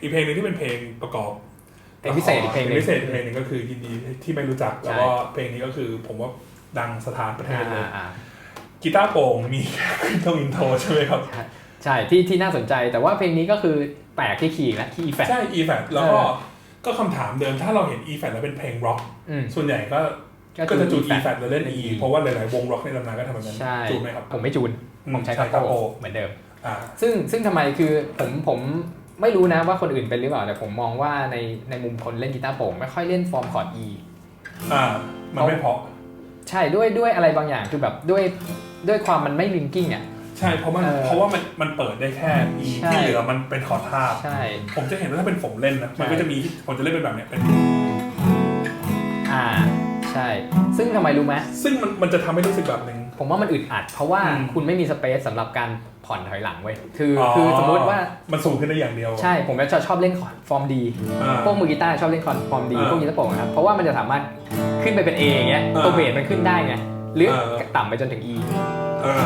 อีกเพลงหนึงที่เป็นเพลงประกอบเพลงพิเศษอีกเพลงหนึงพิเศษอีกเพลงหนึงก็คือยินดีที่ไม่รู้จักใช่แล้วก็เพลงนี้ก็คือผมว่าดังสถานประเทศเลย อ่าอ่ากีตาร์โปร่งมีขึ้นตรงอินโทรใช่ไหมครับใช่ที่ที่น่าสนใจแต่ว่าเพลงนี้ก็คือแปลกที่คีย์นะคีย์แฟดใช่ e f a t แล้วก็เออ ก็คำถามเดิมถ้าเราเห็น e f a t แล้วเป็นเพลงร็อก อืม ส่วนใหญ่ก็ก็ก็คือจะจูน e E f a t แล้วเล่นเล่น e E เพราะว่าหลาย ๆ วงร็อกในตำนานก็ทำแบบนั้นใช่ จูนไหมครับผมไม่จูนอืผมใช้ใช้คาโป capo เหมือนเดิม อ่า ซึ่งซึ่งทำไมคือผมผม ไม่รู้นะว่าคนอื่นเป็นหรือเปล่าแต่ผมมองว่าในในมุมคนเล่นกีตาร์โปร่งไม่ค่อยเล่นฟอร์มคอร์ด E อ่า มันไม่เพราะใช่ด้วยด้วยอะไรบางอย่างคือแบบด้วยด้วยความมันไม่ลิงกิ้งอะ ใช่เพราะมันเออเพราะว่ามันมันเปิดได้แค่ e ใช่ ที่เหลือมันเป็นคอร์ดทาบใช่ ผมจะเห็นว่าถ้าเป็นผมเล่นนะมันใช่ก็จะมีผมจะเล่นเป็นแบบเนี้ยเป็นอ่า ใช่ ซึ่งทำไมรู้ไหมซึ่งมันมันจะทำให้รู้สึกแบบหนึ่ง ผมว่ามันอึดอัด เพราะว่าอืมคุณไม่มีสเปซสำหรับการผ่อนถอยหลังเว้ยคือออคือสมมุติว่ามันสูงขึ้นได้อย่างเดียว ใช่ผมก็จะชอบเล่นคอร์ดฟอร์มดีอ่าพวกมือกีตาร์ชอบเล่นคอร์ดฟอร์มดีอ่าพวกกีตาร์โปร่งนะครับเพราะว่ามันจะสามารถขึ้นไปเป็น A อย่างเงี้ยอ่าตัวเบสมันขึ้นได้ไงหรือเออต่ำไปจนถึง E อ่า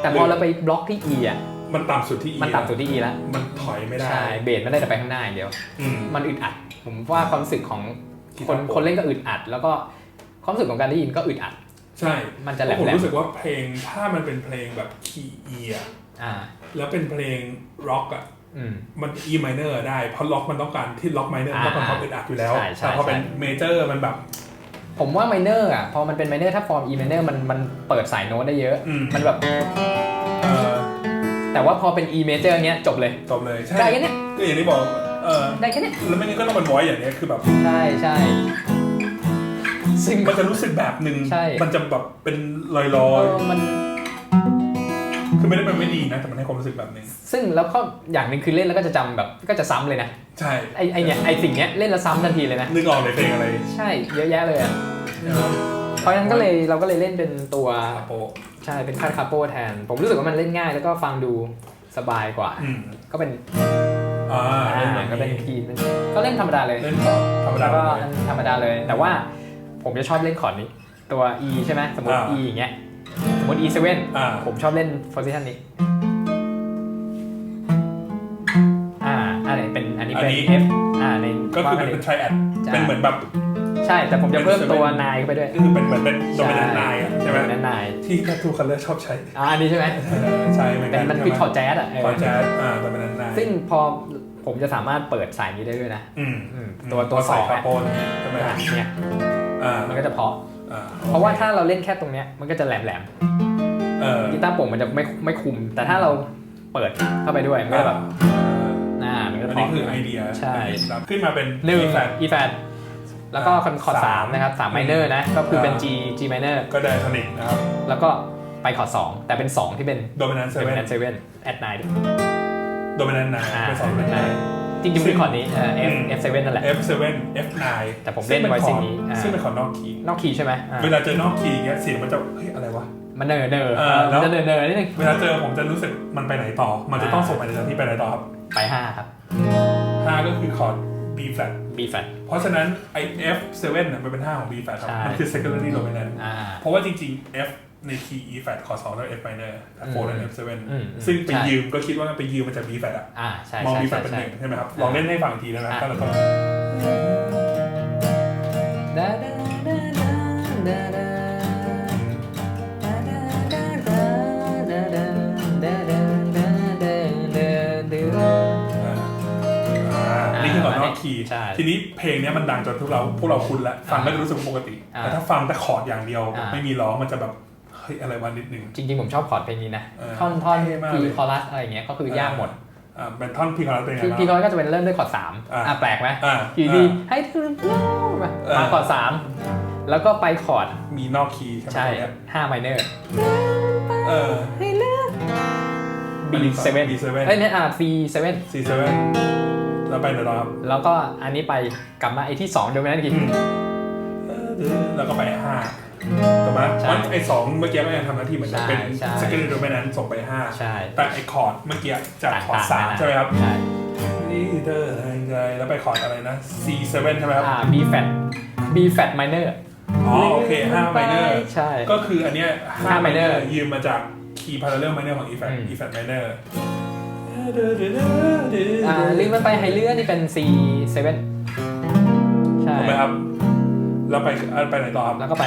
แต่พอเราไปบล็อกที่ E อะมันต่ำสุดที่ E มันต่ำสุดที่ E แล้วมันถอยไม่ได้ใช่เบสไม่ได้แต่ไปข้างหน้าอย่างเดียวอืมมันอึดอัด ผมว่าความรู้สึกของกีคตานร์โปร่งคนเล่นก็อึดอัด แล้วก็ความรู้สึกของการได้ยินก็อึดอัด ใช่มันจะแหลผมมรู้สึกว่าเพลงถ้ามันเป็นเพลงแบบคีย์ E อะๆอ่าแล้วเป็นเพลงร็อกอะอืมมัน E minor ได้เพราะล็อกมันต้องการที่ล็อก minor อ่าต้องการความอึดอัดอยู่แล้วใช่ใช่แต่พอเป็นใช่เมเจอร์มันแบบ ผมว่าไมเนอร์อะพอมันเป็นไมเนอร์ถ้าฟอร์ม E minor มันมันเปิดสายโน้ตได้เยอะอืมมันแบบเออแต่ว่าพอเป็น E major เงี้ยจบเลยจบเลยใช่ได้แค่เนี้ยก็อย่างที่บอกเออได้แค่เนี้ยแล้วไม่งั้นก็ต้องเป็นไวอย่างเนี้ยคือแบบใช่ใช่ ซึ่งมันจะรู้สึกแบบหนึ่งใช่ มันจะแบบเป็นลอยเออมันๆคือไม่ได้เป็นไม่ดีนะ แต่มันให้ความรู้สึกแบบหนึ่งซึ่งแล้วก็อย่างหนึ่งคือเล่นแล้วก็จะจำแบบก็จะซ้ำเลยนะใช่ไอไอเนี้ยไอสิ่งเนี้ยเล่นแล้วซ้ำทันทีเลยนะ นึกออกเลยเพลงอะไรใช่เยอะแยะเลยอะเออเพราะฉะนั้นก็เลยเราก็เลยเล่นเป็นตัวคาโปใช่เป็นคาร์คาโปแทน ผมรู้สึกว่ามันเล่นง่ายแล้วก็ฟังดูสบายกว่า อืมก็เป็นอ่าอ่าเล่นแบบก็เป็นนี้คีย์เป็นก็เล่นธรรมดาเลย เล่นคอร์ดธรรมดาแล้วก็เลยอันธรรมดาเลย แต่ว่า ผมจะชอบเล่นคอร์ดนี้ ตัว E ใช่ไหมสมมติ อ่า E อย่างเงี้ยสมมติ E7 อ่าผมชอบเล่น position นี้ อ่าอันนี้เป็น อันนี้เป็น F อ่าในก็คือว่ามันนเป็นไทรแอดใช่ เป็นเหมือนแบบใช่แต่ผมจะเพิ่มเป็นตัว seven นายเข้าไปด้วยก็คือเป็นเหมือนเป็นโดมิเนนต์ไนอะใช่ไหมเป็นนายที่ทัตูคัลเลอร์ชอบใช้อ่าอันนี้ใช่ไหมเออใช่เหมือนเป็กันนมันคือคอร์ดแจ๊สอะเออคอร์ดแจ๊สอ่าโดมิเนนต์ไนซึ่งพอผมจะสามารถเปิดสายนี้ได้ด้วยนะอืมอืมตัวตัวสใส่องคาอะ โปนใช่ไหมอะเนี่ย อ่ามันก็จะเพราะ อ่าเพราะว่าถ้าเราเล่นแค่ตรงเนี้ยมันก็จะแหลมแหลมเออๆกีตาร์โปร่งมันจะไม่ไม่คุม แต่ถ้าเราเปิดเข้าไปด้วยมันก็จะแบบหน้ามันก็อันเพนี้ราะ คือไอเดียใช่ขึ้นมาเป็น หนึ่งแฟล E flat แล้วก็คอนคอร์ดสาสามมนะครับสามไมเนอร์นะก็คือเป็น G G minor ก็ไดโทนิกนะครับแล้วก็ไปคอร์ดสองแต่เป็นสองที่เป็นโดมิเนนต์เซเป็นเว่นนั้นเซเว่นแอดไนด์โดมิเนนต์ไนอ่าเป็นสองเป็นไน จริงๆเป็นคอร์ดนี้เอ่อ F อืม F 7 นั่นแหละ F7 F9 แต่ผมเล่นไว้สิ่งนี้อ่า ซึ่งเป็นคอร์ดนอกคีย์นอกคีย์ใช่ไหมอ่าเวลาเจอนอกคีย์อย่างเงี้ยเสียงมันจะเฮ้ยอะไรวะ มันเนอร์เนอร์เออแล้ว มันจะเนอร์เนอร์นิดนึงเวลาเจอผมจะรู้สึกมันไปไหนต่อ มันจะต้องอ่าส่งไปในทางที่ไปไหนต่อครับไปห้าครับ5ก็คือคอร์ด B flat B flat เพราะฉะนั้นไอ F7 น่ะมันเป็น5ของ B flat ครับใช่ มันคือ secondary dominant อ่า เพราะว่าจริงๆ F ในคีย์ E flat คอร์ด2แล้ว F minor แต่4แล้ว F7 อืมซึ่งไปใช่ ยืมก็คิดว่ามันไปยืมมาจาก B flat อะอ่าใช่มอง ใช่ B ใช่ flat เป็นหใช่ นึ่งใช่ไหมครับอ่าลองเล่นให้ฟังอีกทีได้ไหมอ่าถ้าเราต้องดาดาดาดาดาดาดาดาดาดาดาดาดาดาดาดาดาอ่านี่คือคอร์ดนอกคีย์ใช่ทีนี้เพลงเนี้ยมันดังจนพวกเราพวกเราคุ้นแล้วฟังแล้วจะรู้สึกปกติ อ่าแต่ถ้าฟังแต่คอร์ดอย่างเดียว อ่า ไม่มีร้องมันจะแบบ เฮ้ยอะไรวะนิดนึง จริงๆ ผมชอบคอร์ดเพลงนี้นะเออท่อนท่อนเท่มากพีเลยคอรัสอะไรอย่างเงี้ยก็คือยากหมดอ่าเป็นท่อนพีคอร์ดเป็นไงพีบ้างพีคอรัสก็จะเป็นเริ่มด้วยคอร์ดสามอ่าอะแปลกไหมอ่าอยู่ดีให้เธอรู้มาเออมาคอร์ดสามแล้วก็ไปคอร์ดมีนอกคีย์ใช่ไหมใช่เนี่ยห้าไมเนอร์เออ B เซเว่น B7 เอ้ยเนี่ยอ่า C เซเว่น C 7แล้วไปไหนต่อครับ แล้วก็อันนี้ไปกลับมาไอ้ที่สองเดี๋ยวนั้นอีกอืมแล้วก็ไปห้า ถูกไหมใช่มันไอ้สองเมื่อกี้ก็ยังทำหน้าที่เหมือนเดิมใช่เป็นใช่ สกิลโดมิเนนส่งไปห้าใช่แต่ไอ้คอร์ดเมื่อกี้จากคอร์ดต่สางๆใช่ไหมครับใช่นี่เธอแรงใจแล้วไปคอร์ดอะไรนะ C 7 ใช่ไหมครับอ่า B flat B flat minor อ๋อโอเคห้าไมเนอร์ ใช่ ก็คืออันเนี้ยห้า5 minor minor ยืมมาจากคีย์พาราเรล minor ของ E flat อืม E flat minor ออ่าลิงก์มันไปไฮเลื่อนนี่เป็น C7 ใช่ ถูกไหมครับ แล้วไปไปไหนต่อครับแล้วก็ไป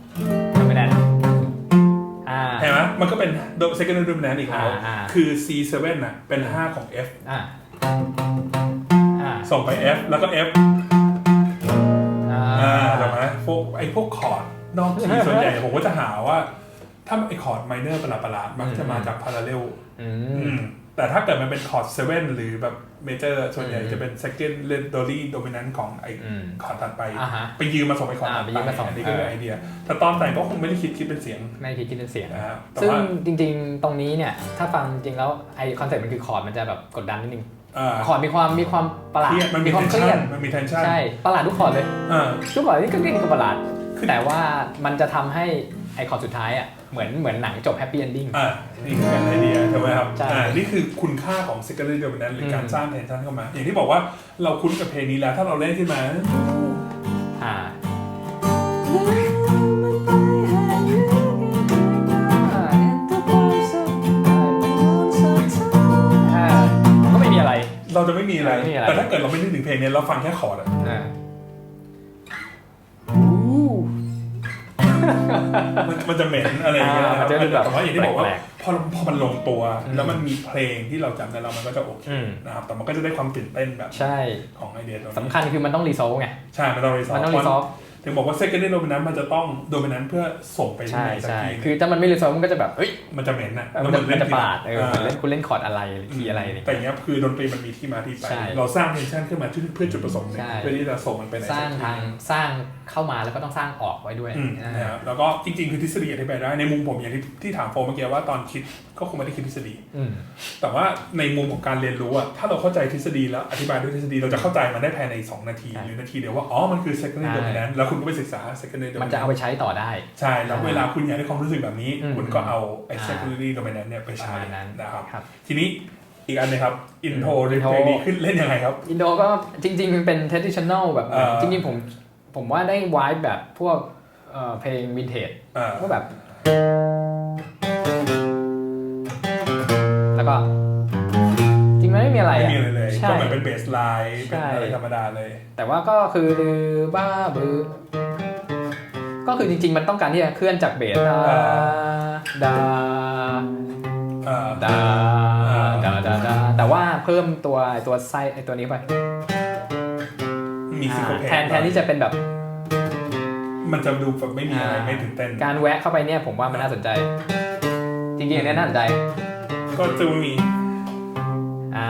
2จำไม่ได้นะอ่าเห็นไหมมันก็เป็น secondary dominant อีกแล้วอ่าอ่าคือ C7 น่ะเป็น 5 ของ F อ่าอ่าส่งไป F แล้วก็ F อ่าอ่าถูกไหมพวกไอ้พวกคอร์ดนอกคีย์ส่วนใหญ่ผมก็จะหาว่า ถ้าไอ้คอร์ดไมเนอร์ประหลาดๆมักจะมาจากพาราเรลอือืมม แต่ถ้าเกิดมันเป็นคอร์ด7หรือแบบเมเจอร์ส่วนใหญ่อืมจะเป็น second dominant dominant ของไอ้อืมคอร์ดถัดไปอ่าฮะไปยืมมาส่งไปคอร์ดอ่าถัดไปยืมมาส่งอันนี้ก็คือเออไอเดีย แต่ตอนแต่งก็คงไม่ได้คิดคิดเป็นเสียง ไม่คิดคิดเป็นเสียงนะครับแต่ซึ่งว่าจริงๆ ตรงนี้เนี่ย ถ้าฟังจริงแล้วไอคอนเซ็ปต์มันคือคอร์ดมันจะแบบกดดันนิดนึงอ่าคอร์ดมีความมีความประหลาดเครียดมันมีความเครียด tension มันมี tension ใช่ประหลาดทุกคอร์ดเลยอ่าทุกคอร์ดนี่ก็เล่นกับประหลาดคือแต่ว่ามันจะทำให้ไอคอร์ดสุดท้ายอะ เหมือนเหมือนหนังจบแฮปปี้เอนดิ้ง อ่านี่คือเป็นไอเดียถูกไหมครับใช่อ่านี่คือคุณค่าของ secondary dominant หรือการอืม สร้าง tension เข้ามา อย่างที่บอกว่าเราคุ้นกับเพลงนี้แล้ว ถ้าเราเล่นขึ้นมา อ่า อ่าก็ไม่มีอะไร เราจะไม่มีอะไร ไม่มีอะไร แต่ถ้าเกิดเราไม่นึกถึงเพลงนี้เราฟังแค่คอร์ดอะอ่า มันจะเหม็นอะไรอย่างเงี้ยอ่านะครับมันจะเป็นแบบแต่ว่าอย่างที่บอกว่าแปลกพอพอมันลงตัว อืม แล้วมันมีเพลงที่เราจำได้แล้วมันก็จะโอเคอืมนะครับแต่มันก็จะได้ความตื่นเต้นแบบใช่ของไอเดียตรงสำนี้คัญคือมันต้องรีโซลไง ใช่มันต้องรีซอมันต้องรีซอฟ ถึงบอกว่า secondary dominant มันจะต้อง dominant เพื่อส่งไปที่ใช่ไหนสักใช่ทีคือถ้ามันไม่รีโซลมันก็จะแบบเอ้ยมันจะเหม็นอะเออมันจะมันจะปาดเอออ่าเหมือนเล่นคุณเล่นคอร์ดอะไรคีย์อะไรเนี่ยแต่อย่างเงี้ยคือดนตรีมันมีที่มาที่ไป ใช่เราสร้างเทนชันขึ้นมาเพื่อจุดประสงค์หนึ่งใช่ เพื่อที่จะส่งมันไปไหนสร้างสักทีทางสร้างเข้ามาแล้วก็ต้องสร้างออกไว้ด้วยอืมอ่า นะครับแล้วก็จริงๆ คือทฤษฎีอธิบายได้ในมุมผมอย่างที่ที่ถามโฟมเมื่อกี้ว่าตอนคิดก็คงไม่ได้คิดทฤษฎี อืม แต่ว่าในมุมของการเรียนรู้อะถ้าเราเข้าใจทฤษฎีแล้วอธิบายด้วยทฤษฎีเราจะเข้าใจมันได้ภายใน 2 นาที ใช่หรือนาทีเดียวว่า อ๋อ มันคือ secondary ใช่ dominant แล้วคุณก็ไปศึกษา secondary มันจะ dominant เอาไปใช้ต่อได้ ใช่ แล้วเวลาคุณอยากได้ความรู้สึกแบบนี้ อืมคุณก็เอาไอ้ อ่า secondary dominant เนี่ยไปประใช้มาณนั้น นะครับ ครับ ทีนี้อีกอันหนึงครับ intro อืมใน intro เพลงนี้ขึ้นเล่นยังไงครับ อินโดก็จริงๆ มันเป็น traditional แบบ เออ จริงๆ ผมผมว่าได้วายแบบพวกเอ่อเพลงวินเทจอ่า ก็แบบ แล้วก็จริงๆมันไม่มีอะไรไม่อะมีอะไรเลยใช่ ก็เหมือนเป็นเบสไลน์เป็นใช่อะไรธรรมดาเลย แต่ว่าก็คือบ้าบือก็คือจริง ๆ มันต้องการที่จะเคลื่อนจากเบสดาดาอ่าดาดาดาดาแต่ว่าเพิ่มตัวไอ้ตัวไส้ไอตัวนี้ไปมีซิงเกิลเพลแทนแทนที่จะเป็นแบบมันจะดูแบบไม่มีอะไรไม่ตื่นเต้น การแวะเข้าไปเนี่ยผมว่ามันน่าสนใจ จริงๆอันเนี้ยน่าสนใจ ก็จะมีอ่า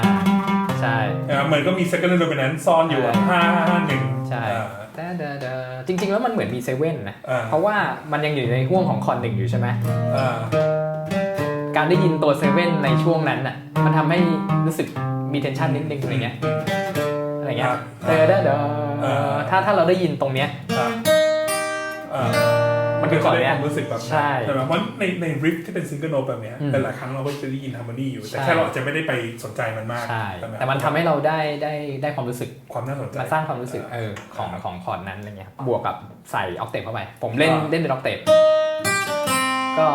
ใช่นะครับเหมือนก็มี secondary dominant ซ่อนอยู่อะใช่ห้าห้าหนึ่งใช่อ่าดาดาดาจริง ๆ แล้วมันเหมือนมีเซเว่นนะอ่าเพราะว่ามันยังอยู่ในห่วงของคอนหนึ่งอยู่ใช่ไหมอ่าการได้ยินตัวเซเว่นในช่วงนั้นน่ะมันทำให้รู้สึกมีเทนชันนิดนึงอะไรเงี้ยอะไรเงี้ยครับเดาดาดาอ่าถ้าถ้าเราได้ยินตรงเนี้ยครับอ่า มันคือก่อนเนี้ยจะได้ความรู้สึกแบบนั้นใช่ใช่ไหมเพราะในในริฟที่เป็นซิงเกิลโนแบบเนี้ยอืม แต่หลายครั้งเราก็จะได้ยินฮาร์โมนีอยู่ แต่ใช่แค่เราอาจจะไม่ได้ไปสนใจมันมากใช่ใช่ไหมแต่มันทำให้เราได้ได้ได้ความรู้สึก ความน่าสนใจมาสร้างความรู้สึกเออของของคอร์ดนั้นอะไรเงี้ยบวกกับใส่ออกเตปเข้าไป ผมเล่นอ่า เล่นเป็นออกเตปก็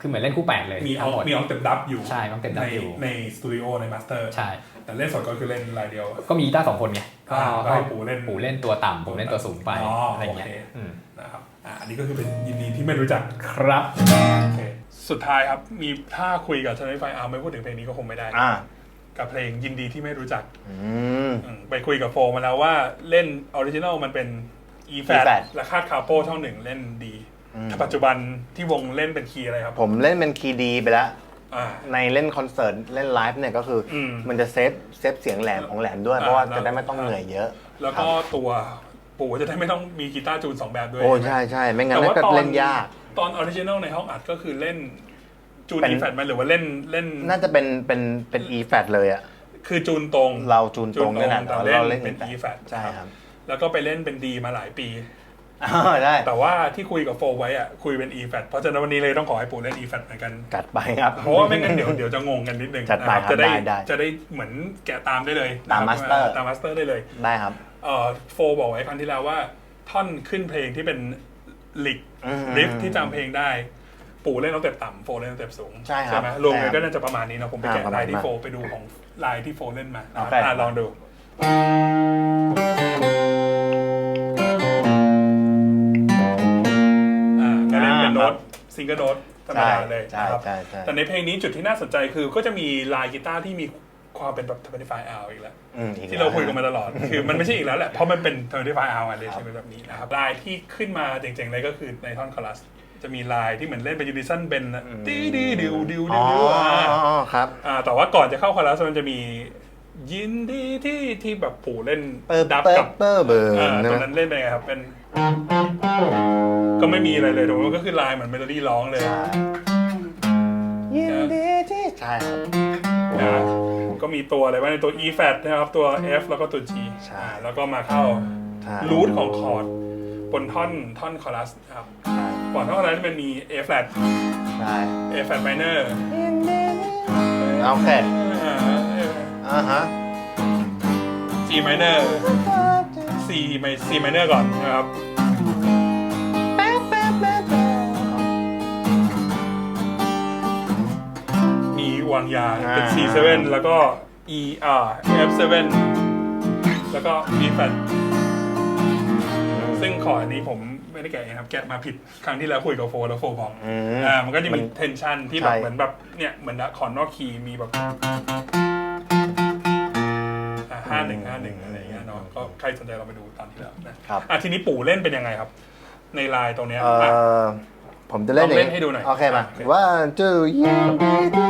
คือเหมือนเล่นคู่แปดเลยมีเอาทั้งหมด มีออกเต็มดับอยู่ใช่ออกเตปดัในบอยู่ในสตูดิโอในมาสเตอร์ใช่ แต่เล่นสดก็คือเล่นรายเดียวก็มีกีตาร์สองคนไงก็อ่าก็ก็ให้ปู่เล่น ปู่เล่นตัวต่ำผมเล่นตัวสูงไปอ๋อออะไรเงี้ยโอเค อืม นะครับ อ่าอันนี้ก็คือเป็นยินดีที่ไม่รู้จักครับโอเคสุดท้ายครับมีถ้าคุยกับชนไฟอาร์ไม่พูดถึงเพลงนี้ก็คงไม่ได้ อ่ากับเพลงยินดีที่ไม่รู้จักอืม อืมไปคุยกับโฟมาแล้วว่าเล่นออริจินัลมันเป็น e f a t E-flat และคาดคาโปช่องหนึ่งเล่นดีอืมถ้าปัจจุบันที่วงเล่นเป็นคีย์อะไรครับผมเล่นเป็นคีย์ดีไปแล้ว อ่า ในเล่นคอนเสิร์ตเล่นไลฟ์เนี่ยก็คืออมมันจะเซฟเซฟเสียงแหลมของแหลมด้วยอ่าเพราะว่าแล้วจะได้ไม่ต้องเหนื่อยเยอะแล้วก็ตัว ปู่จะได้ไม่ต้องมีกีตาร์จูนสองแบบด้วยโอ้ใช่ใช่ไม่งั้นแต่ว่าก็ตอนเล่นยาก ตอนออริจินัลในห้องอัดก็คือเล่นจูนเป็น e f a t มาหรือว่าเล่นเล่น น่าจะเป็นเป็นเป็น e flat เลยอะคือจูนตรงเราจูนตรงนี่แหละแต่แต่เราเล่เล่นนเป็น E e f a t ใช่ครับ แล้วก็ไปเล่นเป็นดีมาหลายปีอ่าได้แต่ว่าที่คุยกับโฟไว้อะคุยเป็น e f a t เพราะฉะนั้นวันนี้เลยต้องขอให้ปู่เล่น e f a t เหมือนกันจัดไปครับเพราะว่าไม่งั้นเดี๋ยวเดี๋ยวจะงงกันนิดนึงจัดไปนะครับจะได้ได้ได้จะได้เหมือนแกะตามได้เลยตามนะครับ master ตามมาสเตอร์ได้เลยได้ครับเอ่อ โฟบอกไว้ครั้งที่แล้วว่า ท่อนขึ้นเพลงที่เป็นลิกอืมริฟที่จำเพลงได้ ปู่เล่นออกเต็ปต่ำโฟเล่นออกเต็ปสูงใช่ครับไหมรวมกันใช่ครับก็น่าจะประมาณนี้นะผมไปอ่าแกะประมาลาณยที่นั้นโฟไปดูของลายที่โฟเล่นมาโอเคอะลองดู อ่าก็เล่นเป็นโน้ตซิงเกิลโน้ตธรรมใช่ดาเลยใช่นะครับใช่ใช่แต่ในเพลงนี้จุดที่น่าสนใจคือก็จะมีลายกีตาร์ที่มี ความเป็นแบบ25 hour อีกแล้ว อืมอีกที่เราคุยกันแล้วมาตลอด คือมันไม่ใช่อีกแล้วแหละ เพราะมันเป็น25 hour เลยใช่ไหมแบบนี้นะครับลายที่ขึ้นมาเจ๋งๆเลยก็คือในท่อนคอรัส จะมีลายที่เหมือนเล่นเป็นยูนิซันเบนนะดีดีดิวดิวดิอ๋วอดิวอ่าอ๋อครับ อ่าแต่ว่าก่อนจะเข้าคอรัสมันจะมียินดีที่ที่แบบปู่เล่นเปิร์ดับเปิร์กับเปิร์เบิร์อ่าใช่ตไหรมงนั้นเล่นเป็นไงครับ เป็น ก็ไม่มีอะไรเลยแต่ว่าก็คือลายเหมือนเมโลดี้ร้องเลยใช่ยินดีที่ใช่ครับ นะ ก็มีตัวอะไรบ้างในตัว E flat นะครับ ตัว F แล้วก็ตัว G ใช่ อ่าแล้วก็มาเข้าใช่รูทของคอร์ดบนท่อนท่อนคอรัสนะครับใช่ก่อนท่อนคอรัสมันมี A flat ใช่ A flat minor โอเคอ่า อ่าฮะ G minor C C minor ก่อนนะครับ วางยา เป็น C7 แล้วก็ E R F7 แล้วก็ B flat ซึ่งคอร์ดนี้ผมไม่ได้แกะเองครับ แกะมาผิดครั้งที่แล้วคุยกับโฟแล้วโฟบอกอืมอ่ามันก็จะมีมันเทนชันที่แบบใช่เหมือนแบบเนี่ยเหมือนขอนนอกคีย์มีแบบห้าหนึ่งห้าหนึ่งอะไรอย่างเงี้ยเนาะก็ใครสนใจเราไปดูตอนที่แล้วนะครับอะทีนี้ปู่เล่นเป็นยังไงครับ ในไลน์ตรงเนี้ยเอ่อะอ ผมจะเล่นลองเล่นให้ดูหน่อยโอเคมาโอเค one two ยินดีที่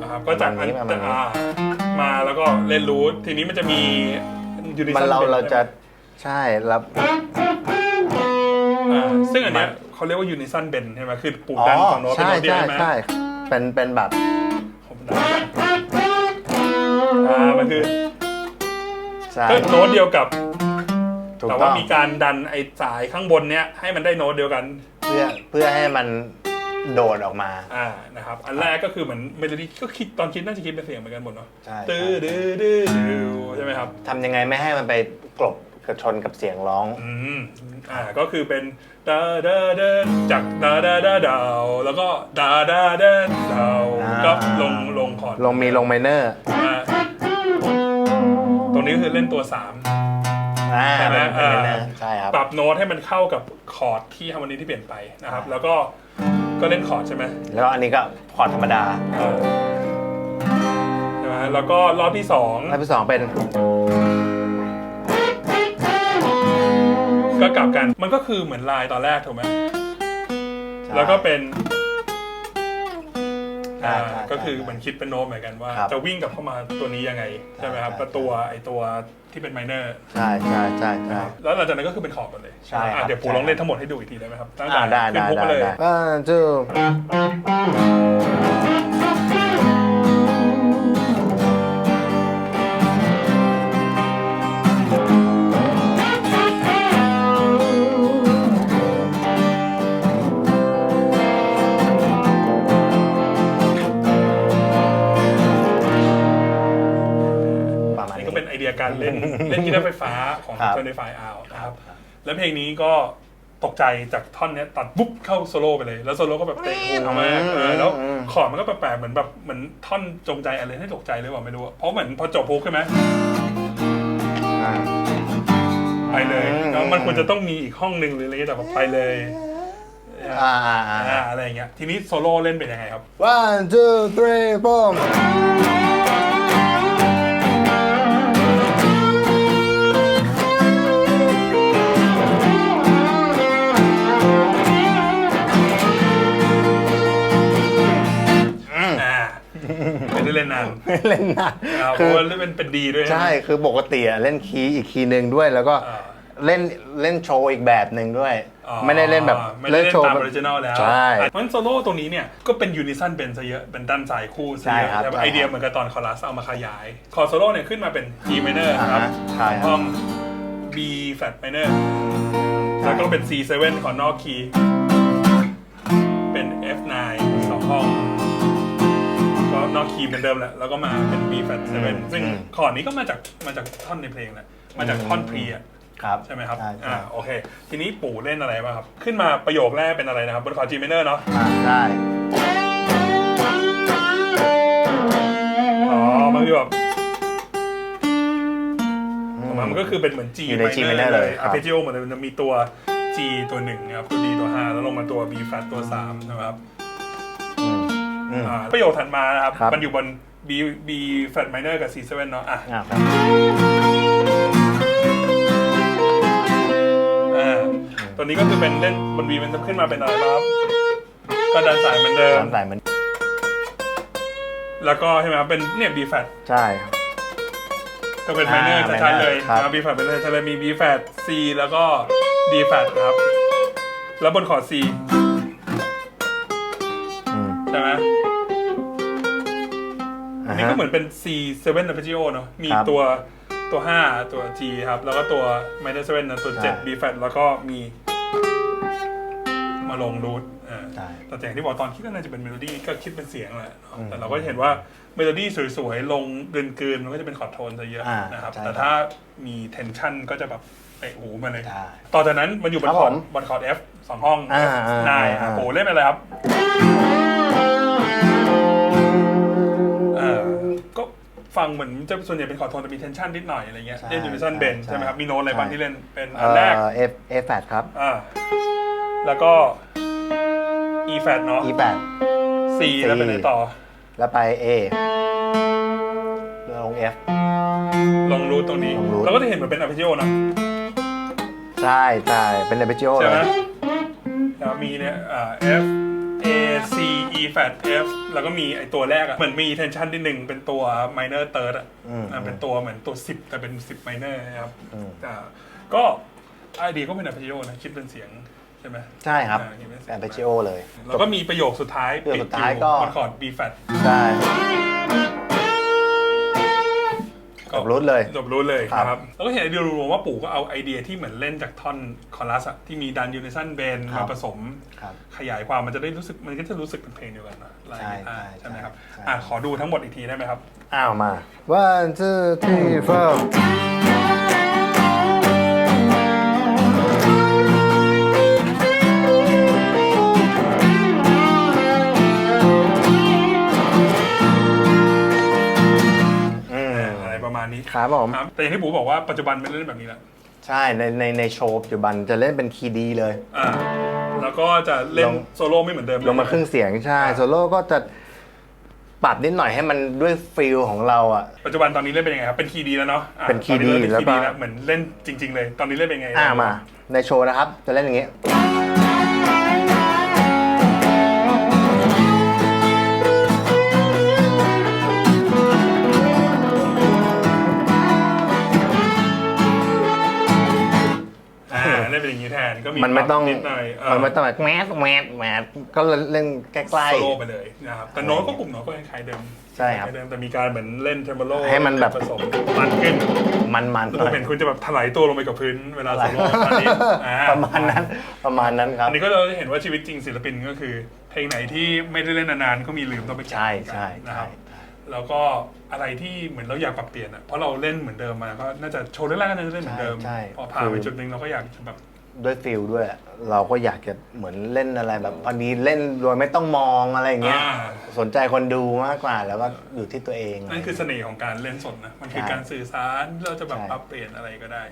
นะครับก็จากอันประมาณนี้อ่ามาแล้วก็เล่นรูททีนี้มันจะมียูนิมันเราเราจะ ใช่รับซึ่งอันเนี้ยเขาเรียกว่ายูนิซันเบนใช่ไหมคือปู่อ๋อดันของโน้ตเป็นใช่โน้ตเดียวใช่ใช่ไหมใช่เป็นเป็นแบบผมดันอ่ามันคือใช่ก็โน้ตเดียวกับ ถูกแต่ต้ว่าองมีการดันไอ้สายข้างบนเนี้ยให้มันได้โน้ตเดียวกัน เพื่อเพื่อให้มันโดดออกมา อ่า นะครับ อันแรกก็คือเหมือนเมโลดี้ก็คิดตอนคิดน่าจะคิดเป็นเสียงเหมือนกันหมดเนาะใช่ ตื้อดื้อดื้อดื้อใช่ไหมครับ ทำยังไงไม่ให้มันไปกลบ กระชนกับเสียงร้อง อืมอ่าก็คือเป็นดาดาดาจากดาดาดาดาวแล้วก็ดาดาดาดาวอ่า ก็ลงลงคอร์ดลงมีลงไมเนอร์อ่าตรงนี้ก็คือเล่นตัว 3 อ่าใช่ไหมเป็นเป็นไมเนออ่าร์ใช่ครับ ปรับโน้ตให้มันเข้ากับคอร์ดที่ฮาร์โมนีที่เปลี่ยนไปนะครับ แล้วก็ก็เล่นคอร์ดใช่ไหมแล้วอันนี้ก็พอร์ตธรรมดาเออใช่ไหมแล้วก็รอบที่สองแล้วที่สองเป็น ก็กลับกัน มันก็คือเหมือนลายตอนแรกถูกไหมแล้วก็เป็นใช่อ่าใช่ก็คือใช่เหมือนคิดเป็นโน้ตเหมือนกันว่า ครับ จะวิ่งกลับเข้ามาตัวนี้ยังไงใช่ไหมครับใช่ประตัวไอตัวที่เป็นไมเนอร์ใช่ใช่ใช่ใช่ แล้วหลังจากนั้นก็คือเป็นคอร์ดหมดเลยใช่ครับอะเดี๋ยวปูใช่ ลองเล่นทั้งหมดให้ดูอีกทีได้ไหมครับตั้งแต่อ่าได้ขึ้นได้ฮุกได้มาเลยได้ one two ป ล่นเล่นกีตาร์ไฟฟ้าของ ครับ25 hour นะครับ แล้วเพลงนี้ก็ตกใจจากท่อนเนี้ยตัดปุ๊บเข้าโซโล่ไปเลย แล้วโซโล่ก็แบบเตะหูมากเออแล้วคอร์ดมันก็แปลกๆเหมือนแบบเหมือนท่อนจงใจอะไรให้ตกใจเลยว่าไม่รู้อะเพราะเหมือนพอจบฮุกใช่ไหม อ่า ไปเลยอืม แล้วมันควรจะต้องมีอีกห้องหนึ่งหรืออะไรเงี้ยแต่แบบไปเลยอ่าอ่าอ่า อ่าอะไรอย่างเงี้ย ทีนี้โซโล่เล่นเป็นยังไงครับ one two three four เล่นนานเล่นหนักอ่าเพคืราะอว่าเล่นเป็นเป็นดีด้วยใช่คือปกติอะเล่นคีย์อีกคีย์หนึ่งด้วย แล้วก็อ่าเล่นเล่นโชว์อีกแบบหนึ่งด้วย อ๋อไม่ได้เล่นแบบไม่ได้เล่นโชว์ตามแบอบอริจินอลแล้วใช่เพราะฉะนั้นโซโล่ตรงนี้เนี่ยก็เป็นยูนิซันเป็นซะเยอะเป็นด้านสายคู่ซะเยใช่ครัอะบแต่ว่าใช่ไอเดียครับเหมือนกับตอนคอรัสเอามาขยาย คอร์ดโซโล่เนี่ยขึ้นมาเป็น G minor อ่าครับฮะใช่ครับ ห้อง B flat minor แล้วก็เป็น C7 ของนอกคีย์เป็น F9 สองห้องก็ นอกคีย์เหมือนเดิมแหละแล้วก็มาเป็น B flat 7ซึ่งคอร์ดนี้ก็มาจากมาจากท่อนในเพลงแหละมาจากท่อนพรีอะครับใช่ไหมครับ ใช่ใช่ อ่า โอเค ทีนี้ปู่เล่นอะไรบ้างครับ ขึ้นมาประโยคแรกเป็นอะไรนะครับ บนคอร์ด G minor เนาะอ่าใช่อ๋อ มันคือแบบออกมามันก็คือเป็นเหมือน G อยู่ใน G minor เลยครับ arpeggio เหมือนมันจะมีตัว G ตัวหนึ่งนะครับตัว D ตัวห้าแล้วลงมาตัว B flat ตัวสามนะครับอืม อืม อ่าประโยคถัดมานะครับ ครับ มันอยู่บน B B flat minor กับ C7 เนาะอะอ่าครับอ่าตัวนี้ก็คือเป็นเล่นบน B มันจะขึ้นมาเป็นอะไรบ้างครับ ก็ดันสายเหมือนเดิมน้ำใส่มันแล้วก็ใช่ไหมครับเป็นเนี่ย B flat ใช่ก็เป็นอ่า minor ชัดๆเลยครับนะครับ B flat minor ชัดเลยมี B flat C แล้วก็ D flat นะครับ แล้วบนคอร์ด C เหมือนเป็น C7 arpeggio เนอะมีครับตัวตัว 5 ตัว G ครับ แล้วก็ตัว minor 7นะตัว ใช่ 7 B flat แล้วก็มีมาลงรูทอ่า ใช่ แต่อย่างที่บอกตอนคิดก็น่าจะเป็นเมโลดี้ก็คิดเป็นเสียงแหละเนอะอืมแต่เราก็เห็นว่าเมโลดี้สวยๆ ลงเดินกลืนมันก็จะเป็นคอร์ดโทนซะเยอะอ่านะครับ ใช่แต่ถ้ามีเทนชันก็จะแบบเตะหูมาเลย ใช่ต่อจากนั้นมันอยู่บนครับคอร์ดผมบนคอร์ด F สองห้อง อ่า F อ่า9อ่าอะโอ้เล่นไปเลยครับเฟังเหมือนจะส่วนใหญ่เป็นคอร์ดโทนแต่มีเทนชันนิดหน่อยอะไรเงี้ยใช่เล่นยูนิซันใช่เบนใช่ ใช่ไหมครับ มีโน้ตอะไรบ้างใช่ที่เล่นเป็นเอ่อันแรกอ F F 8ครับ อ่าแล้วก็ E flat เนาะ E 8 C แล้วเป็นไหนต่อ แล้วไป A แล้วลง F ลงรูทตรงนี้ ลงรูท เราก็จะเห็นเหมือนเป็น arpeggio นะใช่ใช่เป็น arpeggio ใช่เลไหมย แล้วมีเนี่ยอ่า F A C E flat F แล้วก็มีไอตัวแรกอะเหมือนมี tension ที่หนึ่งเป็นตัว minor third อะอืมอ่าเป็นตัวเหมือนตัว 10 แต่เป็น 10 minor นะครับอืม อ่าก็ไอเดียก็เป็น arpeggio นะคิดเป็นเสียงใช่ไหมใช่ครับอ่าคิดเป็นเสียง arpeggio เลย แล้วก็มีประโยคสุดท้ายประโยคสุดท้ายก็ คอร์ด B flat ใช่ จบรูทเลย จบรู้เลยครับนะครับ แล้วก็เห็นไอเดียรวมๆว่าปู่ก็เอาไอเดียที่เหมือนเล่นจากท่อนคอรัสอะที่มีดันยูนิซันเบนครัมาบผสม ครับ ขยายความมันจะได้รู้สึกมันก็จะรู้สึกเป็นเพลงเดียวกันนะลายใช่กีตาร์ใช่ใช่ไหมครับ ใช่ อะขอดูทั้งหมดอีกทีได้ไหมครับ อ้าวมา one two three four ครับผม ครับแต่อย่างที่ปู่บอกว่าปัจจุบันเป็นเล่นแบบนี้แหละใช่ในในในโชว์ปัจจุบันจะเล่นเป็นคีย์ดีเลย อ่าแล้วก็จะเล่นลง โซโล่ไม่เหมือนเดิม ลงมาครึ่งเสียงใช่โซโล่ก็จะปรับนิดหน่อยให้มันด้วยฟิลของเราอะ ปัจจุบันตอนนี้เล่นเป็นยังไงครับ เป็นคีย์ดีแล้วเนาะอะเป็นคีย์ดีตอนนี้เริ่มแล้วก็เป็นคีย์ดีแล้วเหมือนเล่นจริง ๆ เลย ตอนนี้เล่นเป็นไงอ่ามา ในโชว์นะครับ จะเล่นอย่างนี้อ่ ก็มีมันไม่ต้องปรับนิดหน่อยเออมันไม่ต้องแบบแมสแมสแมสก็เล่นใกล้ โซโล่ไปเลยนะครับแต่โน้ตก็กลุ่มโน้ตก็คล้ายๆเดิมใช่ครับล้ายๆเดิมแต่มีการเหมือนเล่นเทมเบโลให้มันแบบ ผสมมันขึ้นๆ มันมันแล้วผมเห็นคุณจะแบบถลายตัวลงไปกับพื้นเวลาโซโล่ตอนนี้อ่ ประมาณนั้นประมาณนั้นครับ อันนี้ก็เราจะเห็นว่าชีวิตจริงศิลปินก็คือ เพลงไหนที่ไม่ได้เล่นนานๆก็มีลืมต้องไปเก็บใช่ใช่ นะคใช่รับแล้วก็อะไรที่เหมือนเราอยากปรับเปลี่ยนอะเพราะเราเล่นเหมือนเดิมมาก็น่าจะโชว์แรกๆก็น่าจะเล่นเหมือนเดิมใช่พอผ่านไปคือ จุดหนึ่งเราก็อยากจะแบบ ด้วยฟิลด้วย เราก็อยากจะเหมือนเล่นอะไรแบบพอดีเล่นโดยไม่ต้องมองอะไรอย่างเงี้ยอ่า สนใจคนดูมากกว่าแล้วก็อยู่ที่ตัวเอง นั่นคือเสน่ห์ของการเล่นสดนะ มันคือใช่การสื่อสารเราจะแบบใช่ ปรับเปลี่ยนอะไรก็ได้